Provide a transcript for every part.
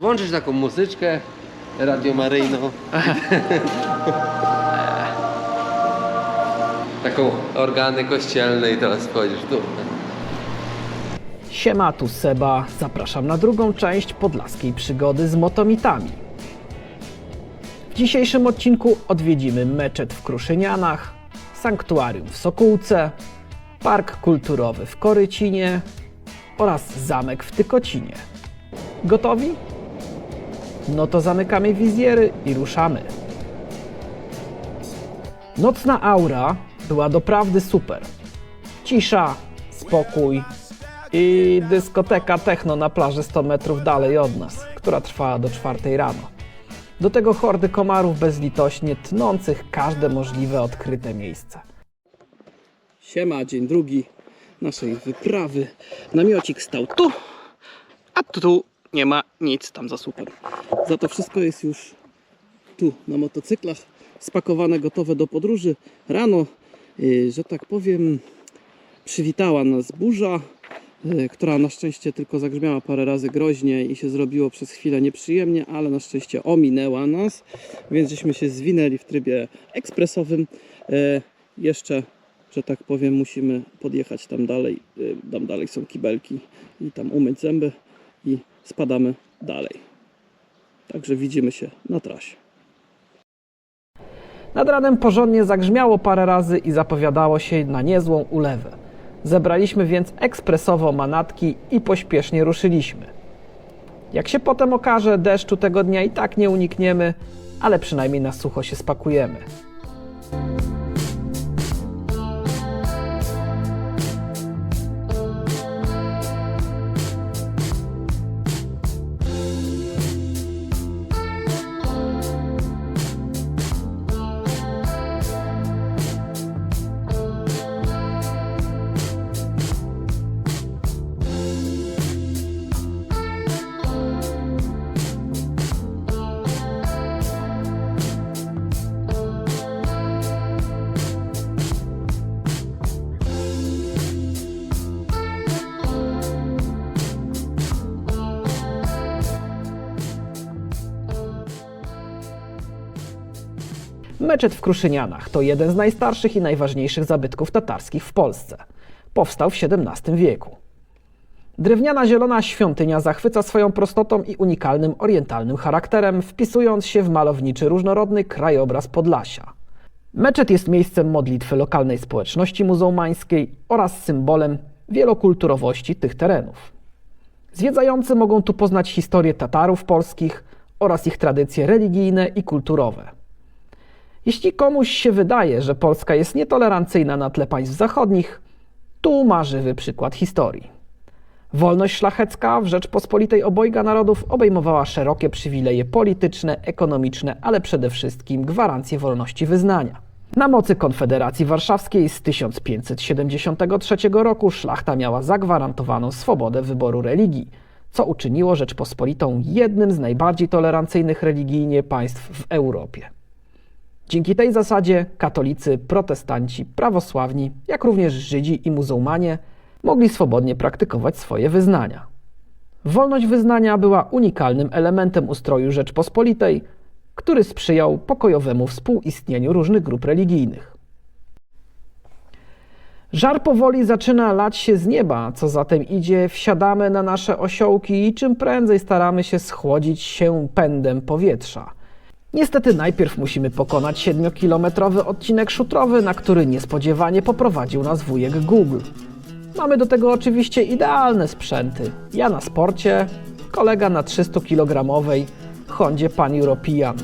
Włączysz taką muzyczkę radiomaryjną. taką organy kościelne i teraz wchodzisz tu. Siema, tu Seba. Zapraszam na drugą część podlaskiej przygody z motomitami. W dzisiejszym odcinku odwiedzimy meczet w Kruszynianach, sanktuarium w Sokółce, park kulturowy w Korycinie oraz zamek w Tykocinie. Gotowi? No to zamykamy wizjery i ruszamy. Nocna aura była doprawdy super. Cisza, spokój i dyskoteka techno na plaży 100 metrów dalej od nas, która trwała do czwartej rano. Do tego hordy komarów bezlitośnie tnących każde możliwe odkryte miejsce. Siema, dzień drugi naszej wyprawy. Namiocik stał tu, a tu nie ma nic tam za super. Za to wszystko jest już tu na motocyklach, spakowane, gotowe do podróży. Rano, yy, że tak powiem, przywitała nas burza, yy, która na szczęście tylko zagrzmiała parę razy groźnie i się zrobiło przez chwilę nieprzyjemnie, ale na szczęście ominęła nas, więc żeśmy się zwinęli w trybie ekspresowym. Yy, Jeszcze, że tak powiem, musimy podjechać tam dalej. Tam dalej są kibelki i tam umyć zęby i spadamy dalej. Także widzimy się na trasie. Nad ranem porządnie zagrzmiało parę razy i zapowiadało się na niezłą ulewę. Zebraliśmy więc ekspresowo manatki i pośpiesznie ruszyliśmy. Jak się potem okaże, deszczu tego dnia i tak nie unikniemy, ale przynajmniej na sucho się spakujemy. Meczet w Kruszynianach to jeden z najstarszych i najważniejszych zabytków tatarskich w Polsce. Powstał w XVII wieku. Drewniana zielona świątynia zachwyca swoją prostotą i unikalnym orientalnym charakterem, wpisując się w malowniczy, różnorodny krajobraz Podlasia. Meczet jest miejscem modlitwy lokalnej społeczności muzułmańskiej oraz symbolem wielokulturowości tych terenów. Zwiedzający mogą tu poznać historię Tatarów polskich oraz ich tradycje religijne i kulturowe. Jeśli komuś się wydaje, że Polska jest nietolerancyjna na tle państw zachodnich, tu ma żywy przykład historii. Wolność szlachecka w Rzeczpospolitej obojga narodów obejmowała szerokie przywileje polityczne, ekonomiczne, ale przede wszystkim gwarancję wolności wyznania. Na mocy Konfederacji Warszawskiej z 1573 roku szlachta miała zagwarantowaną swobodę wyboru religii, co uczyniło Rzeczpospolitą jednym z najbardziej tolerancyjnych religijnie państw w Europie. Dzięki tej zasadzie katolicy, protestanci, prawosławni, jak również Żydzi i muzułmanie mogli swobodnie praktykować swoje wyznania. Wolność wyznania była unikalnym elementem ustroju Rzeczpospolitej, który sprzyjał pokojowemu współistnieniu różnych grup religijnych. Żar powoli zaczyna lać się z nieba, co zatem idzie, wsiadamy na nasze osiołki i czym prędzej staramy się schłodzić się pędem powietrza. Niestety najpierw musimy pokonać 7-kilometrowy odcinek szutrowy, na który niespodziewanie poprowadził nas wujek Google. Mamy do tego oczywiście idealne sprzęty. Ja na sporcie, kolega na 300-kilogramowej Hondzie Pan European.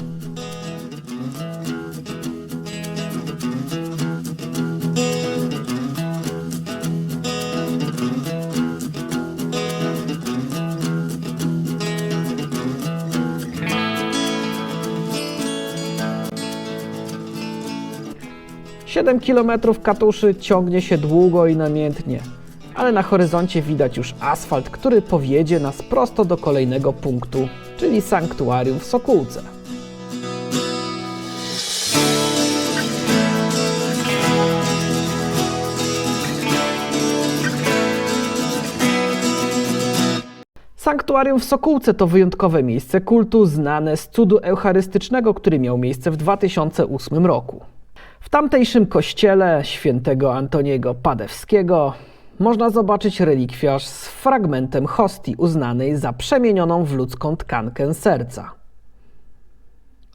Siedem kilometrów katuszy ciągnie się długo i namiętnie, ale na horyzoncie widać już asfalt, który powiedzie nas prosto do kolejnego punktu, czyli sanktuarium w Sokółce. Sanktuarium w Sokółce to wyjątkowe miejsce kultu znane z cudu eucharystycznego, który miał miejsce w 2008 roku. W tamtejszym kościele świętego Antoniego Padewskiego można zobaczyć relikwiarz z fragmentem hostii uznanej za przemienioną w ludzką tkankę serca.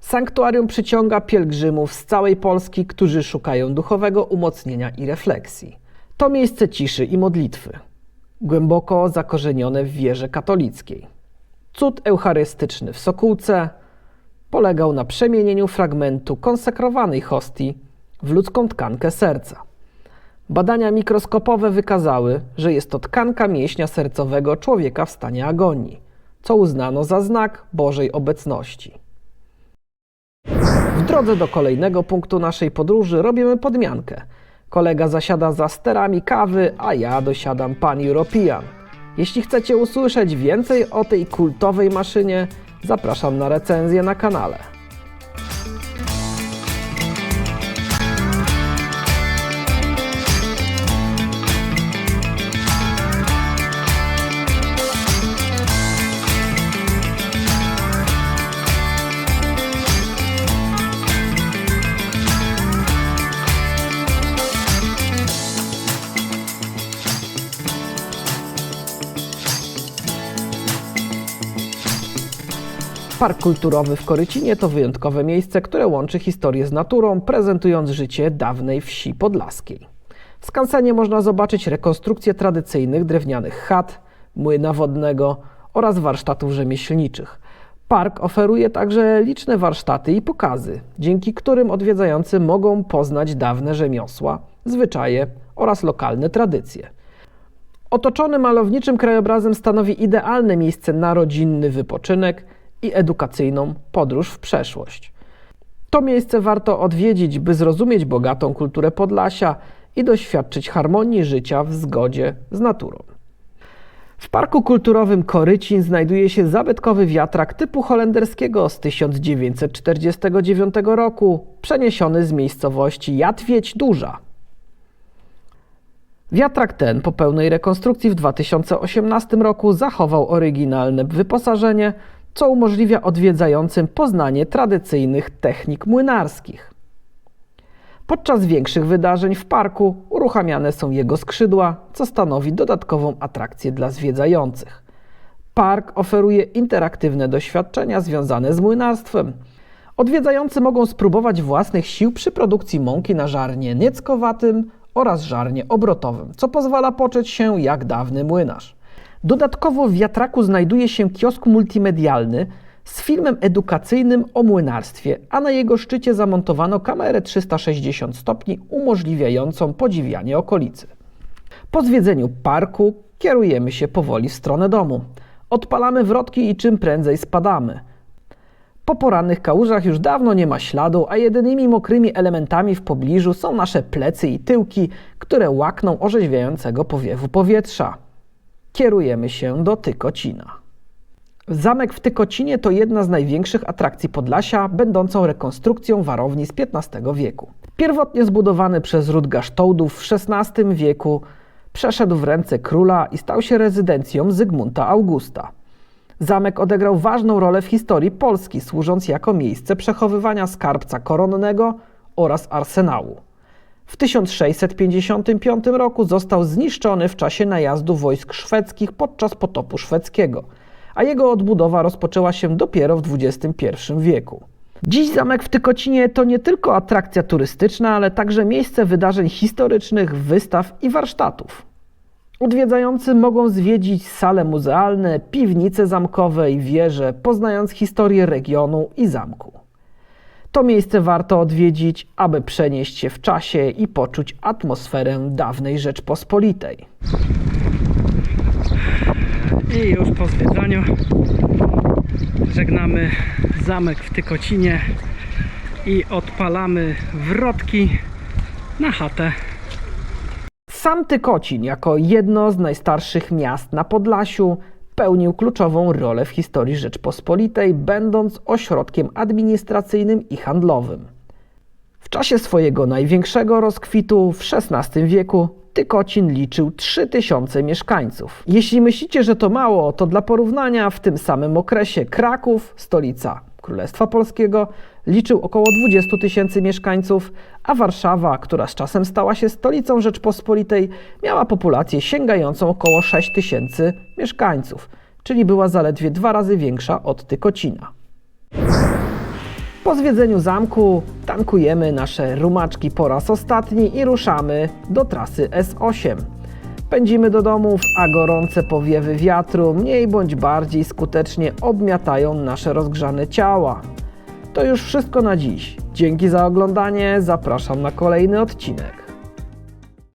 Sanktuarium przyciąga pielgrzymów z całej Polski, którzy szukają duchowego umocnienia i refleksji. To miejsce ciszy i modlitwy, głęboko zakorzenione w wierze katolickiej. Cud eucharystyczny w Sokółce polegał na przemienieniu fragmentu konsekrowanej hostii w ludzką tkankę serca. Badania mikroskopowe wykazały, że jest to tkanka mięśnia sercowego człowieka w stanie agonii, co uznano za znak Bożej obecności. W drodze do kolejnego punktu naszej podróży robimy podmiankę. Kolega zasiada za sterami kawy, a ja dosiadam Pan European. Jeśli chcecie usłyszeć więcej o tej kultowej maszynie, zapraszam na recenzję na kanale. Park Kulturowy w Korycinie to wyjątkowe miejsce, które łączy historię z naturą, prezentując życie dawnej wsi podlaskiej. W skansenie można zobaczyć rekonstrukcję tradycyjnych drewnianych chat, młyna wodnego oraz warsztatów rzemieślniczych. Park oferuje także liczne warsztaty i pokazy, dzięki którym odwiedzający mogą poznać dawne rzemiosła, zwyczaje oraz lokalne tradycje. Otoczony malowniczym krajobrazem stanowi idealne miejsce na rodzinny wypoczynek i edukacyjną podróż w przeszłość. To miejsce warto odwiedzić, by zrozumieć bogatą kulturę Podlasia i doświadczyć harmonii życia w zgodzie z naturą. W Parku Kulturowym Korycin znajduje się zabytkowy wiatrak typu holenderskiego z 1949 roku, przeniesiony z miejscowości Jatwieć Duża. Wiatrak ten po pełnej rekonstrukcji w 2018 roku zachował oryginalne wyposażenie, co umożliwia odwiedzającym poznanie tradycyjnych technik młynarskich. Podczas większych wydarzeń w parku uruchamiane są jego skrzydła, co stanowi dodatkową atrakcję dla zwiedzających. Park oferuje interaktywne doświadczenia związane z młynarstwem. Odwiedzający mogą spróbować własnych sił przy produkcji mąki na żarnie nieckowatym oraz żarnie obrotowym, co pozwala poczuć się jak dawny młynarz. Dodatkowo w wiatraku znajduje się kiosk multimedialny z filmem edukacyjnym o młynarstwie, a na jego szczycie zamontowano kamerę 360 stopni umożliwiającą podziwianie okolicy. Po zwiedzeniu parku kierujemy się powoli w stronę domu. Odpalamy wrotki i czym prędzej spadamy. Po porannych kałużach już dawno nie ma śladu, a jedynymi mokrymi elementami w pobliżu są nasze plecy i tyłki, które łakną orzeźwiającego powiewu powietrza kierujemy się do Tykocina. Zamek w Tykocinie to jedna z największych atrakcji Podlasia, będącą rekonstrukcją warowni z XV wieku. Pierwotnie zbudowany przez ród Gasztołdów w XVI wieku, przeszedł w ręce króla i stał się rezydencją Zygmunta Augusta. Zamek odegrał ważną rolę w historii Polski, służąc jako miejsce przechowywania skarbca koronnego oraz arsenału. W 1655 roku został zniszczony w czasie najazdu wojsk szwedzkich podczas potopu szwedzkiego, a jego odbudowa rozpoczęła się dopiero w XXI wieku. Dziś zamek w Tykocinie to nie tylko atrakcja turystyczna, ale także miejsce wydarzeń historycznych, wystaw i warsztatów. Odwiedzający mogą zwiedzić sale muzealne, piwnice zamkowe i wieże, poznając historię regionu i zamku. To miejsce warto odwiedzić, aby przenieść się w czasie i poczuć atmosferę dawnej Rzeczpospolitej. I już po zwiedzaniu żegnamy zamek w Tykocinie i odpalamy wrotki na chatę. Sam Tykocin, jako jedno z najstarszych miast na Podlasiu, pełnił kluczową rolę w historii Rzeczpospolitej, będąc ośrodkiem administracyjnym i handlowym. W czasie swojego największego rozkwitu w XVI wieku Tykocin liczył 3000 mieszkańców. Jeśli myślicie, że to mało, to dla porównania w tym samym okresie Kraków, stolica Królestwa Polskiego, liczył około 20 tysięcy mieszkańców, a Warszawa, która z czasem stała się stolicą Rzeczpospolitej, miała populację sięgającą około 6 tysięcy mieszkańców, czyli była zaledwie dwa razy większa od Tykocina. Po zwiedzeniu zamku tankujemy nasze rumaczki po raz ostatni i ruszamy do trasy S8. Pędzimy do domów, a gorące powiewy wiatru mniej bądź bardziej skutecznie obmiatają nasze rozgrzane ciała. To już wszystko na dziś. Dzięki za oglądanie, zapraszam na kolejny odcinek.